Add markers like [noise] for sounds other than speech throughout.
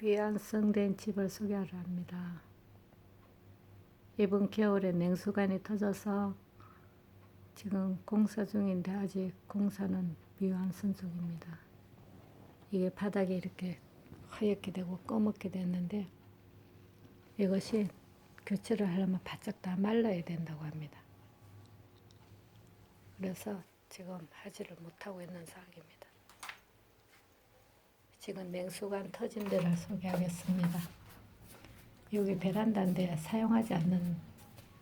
비완성된 집을 소개하려 합니다. 이번 겨울에 냉수관이 터져서 지금 공사 중인데 아직 공사는 미완성 중입니다. 이게 바닥이 이렇게 하얗게 되고 검게 됐는데 이것이 교체를 하려면 바짝 다 말라야 된다고 합니다. 그래서 지금 하지를 못하고 있는 상황입니다. 지금 냉수관 터진 데를 소개하겠습니다. 여기 베란다인데 사용하지 않는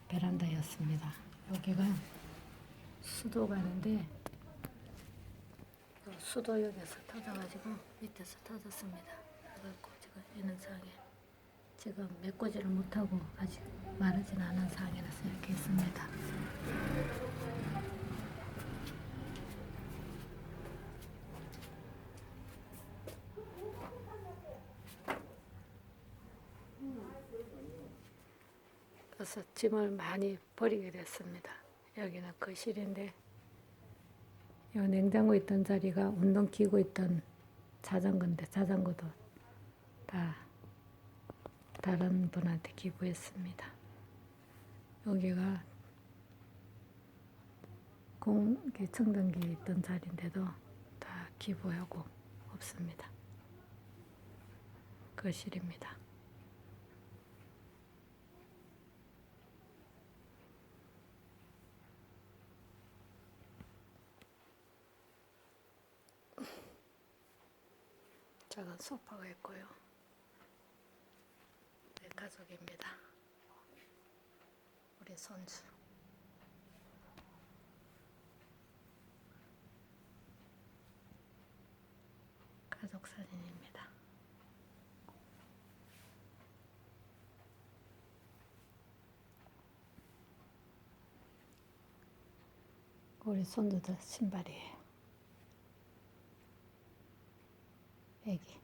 베란다였습니다. 여기가 수도관인데 그 수도 여기서 터져가지고 밑에서 터졌습니다. 그래갖고 지금 이런 상황에 지금 메꾸지를 못하고 아직 마르진 않은 상황이라서 이렇게 있습니다. 그래서 짐을 많이 버리게 됐습니다. 여기는 거실인데 이 냉장고 있던 자리가 운동 기구 있던 자전거인데 자전거도 다 다른 분한테 기부했습니다. 여기가 공기 청정기 있던 자리인데도 다 기부하고 없습니다. 거실입니다. 작은 소파가 있고요. 네, 가족입니다. 우리 손주. 가족 사진입니다. 우리 손주들 신발이에요. 애기.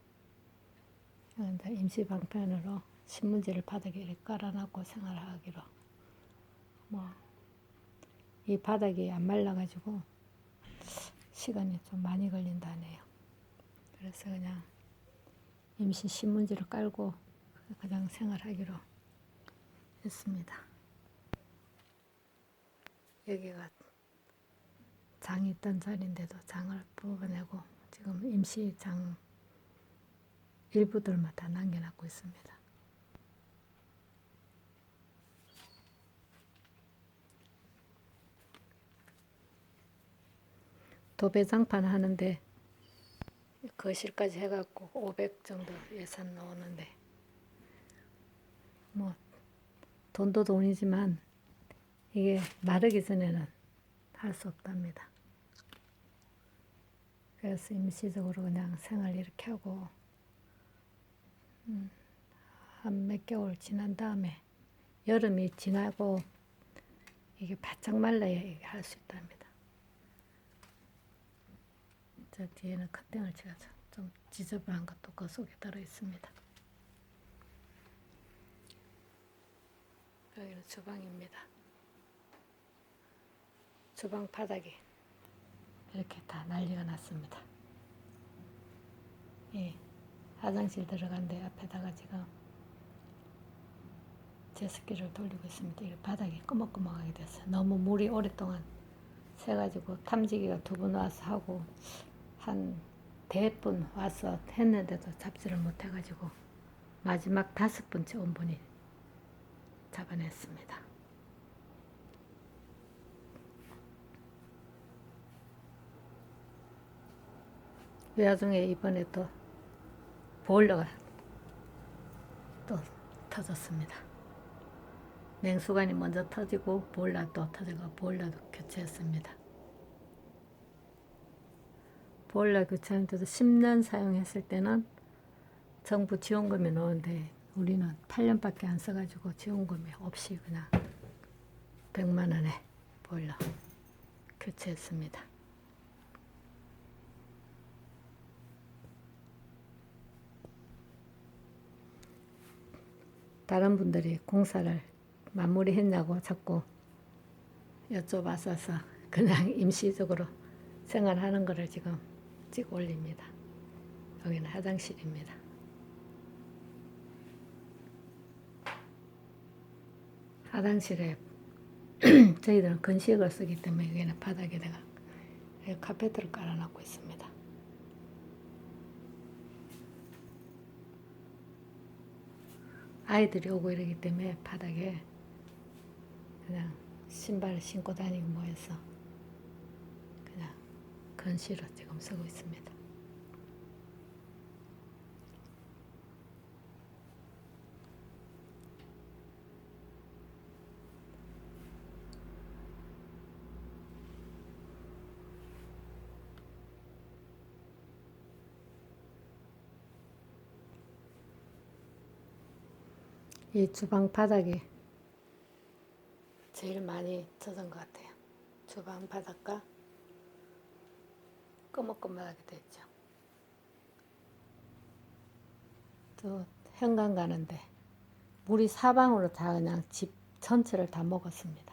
임시 방편으로 신문지를 바닥에 깔아놓고 생활하기로. 뭐, 이 바닥이 안 말라가지고 시간이 좀 많이 걸린다네요. 그래서 그냥 임시 신문지를 깔고 그냥 생활하기로 했습니다. 여기가 장이 있던 자리인데도 장을 뽑아내고 지금 임시 장 일부들만 다 남겨놨고 있습니다. 도배장판 하는데 거실까지 해갖고 500 정도 예산 나오는데 뭐 돈도 돈이지만 이게 마르기 전에는 할 수 없답니다. 그래서 임시적으로 그냥 생활 이렇게 하고 음, 한몇 개월 지난 다음에 여름이 지나고 이게 바짝 말라야 이게 할 수 있답니다. 저 뒤에는 커팅을 제가 좀 지저분한 것도 그 속에 들어 있습니다. 여기는 주방입니다. 주방 바닥이 이렇게 다 난리가 났습니다. 예, 화장실 들어간데 앞에다가 지금 제습기를 돌리고 있습니다. 이 바닥이 꺼먹꺼먹하게 됐어요. 너무 물이 오랫동안 새가지고 탐지기가 두 번 와서 하고 한 대분 와서 했는데도 잡지를 못해가지고 마지막 다섯 번째 온 분이 잡아냈습니다. 그 와중에 이번에 또 보일러가 또 터졌습니다. 냉수관이 먼저 터지고 보일러 또 터지고 보일러도 교체했습니다. 보일러 교체하는데도 10년 사용했을 때는 정부 지원금이 나오는데 우리는 8년밖에 안 써가지고 지원금이 없이 그냥 100만 원에 보일러 교체했습니다. 다른 분들이 공사를 마무리했냐고 자꾸 여쭤봤어서 그냥 [laughs] 임시적으로 생활하는 거를 지금 찍어 올립니다. 여기는 화장실입니다. 화장실에 [clears throat] 저희들은 건식을 쓰기 때문에 여기는 바닥에다가 카페트를 깔아놓고 있습니다. 아이들이 오고 이러기 때문에 바닥에 그냥 신발을 신고 다니고 뭐 해서 그냥 건실로 지금 쓰고 있습니다. 이 주방 바닥이 제일 많이 젖은 것 같아요. 주방 바닥과 꺼먹꺼먹하게 됐죠. 또 현관 가는데 물이 사방으로 다 그냥 집 전체를 다 먹었습니다.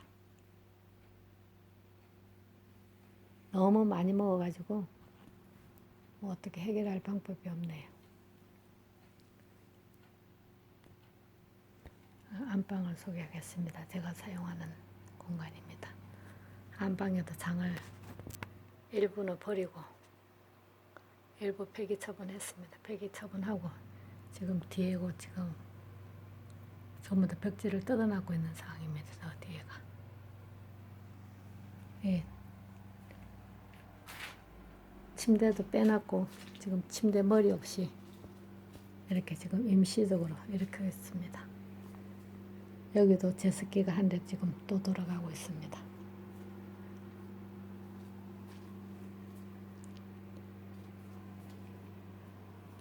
너무 많이 먹어가지고 뭐 어떻게 해결할 방법이 없네요. 안방을 소개하겠습니다. 제가 사용하는 공간입니다. 안방에도 장을 일부는 버리고 일부 폐기 처분했습니다. 폐기 처분하고 지금 뒤에고 지금 전부 다 벽지를 뜯어놨고 있는 상황입니다. 저 뒤에가. 예. 침대도 빼놨고 지금 침대 머리 없이 이렇게 지금 임시적으로 이렇게 했습니다. 여기도 제습기가 한 대 지금 또 돌아가고 있습니다.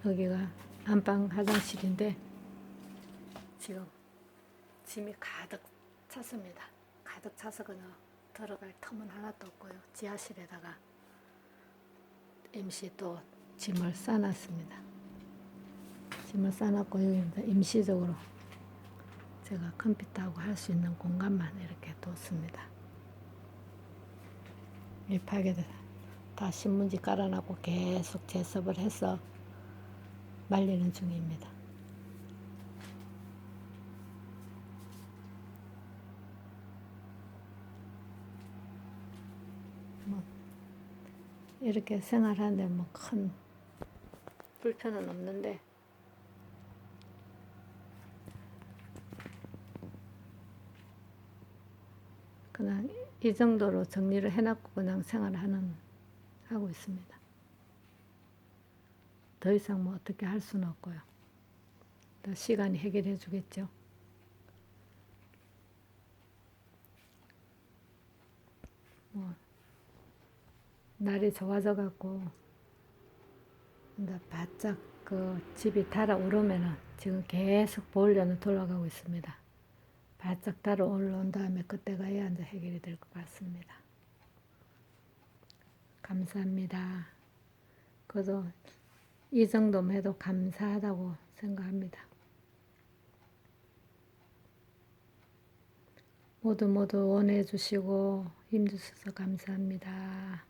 여기가 안방 화장실인데 지금 짐이 가득 찼습니다. 가득 차서 그냥 들어갈 틈은 하나도 없고요. 지하실에다가 임시 또 짐을 싸놨습니다. 짐을 싸놨고 여기다 임시적으로 제가 컴퓨터하고 할 수 있는 공간만 이렇게 뒀습니다. 이 벽에다 다 신문지 깔아놨고 계속 제습을 해서 말리는 중입니다. 뭐 이렇게 생활하는데 뭐 큰 불편은 없는데 그냥 이 정도로 정리를 해놨고 그냥 생활하는 하고 있습니다. 더 이상 뭐 어떻게 할 수는 없고요. 또 시간이 해결해 주겠죠. 뭐 날이 좋아져 갖고 바짝 그 집이 달아오르면은 지금 계속 보일러는 돌아가고 있습니다. 바짝 달아 올라온 다음에 그때 가야 이제 해결이 될 것 같습니다. 감사합니다. 그래도 이 정도면 해도 감사하다고 생각합니다. 모두 모두 원해 주시고 힘주셔서 감사합니다.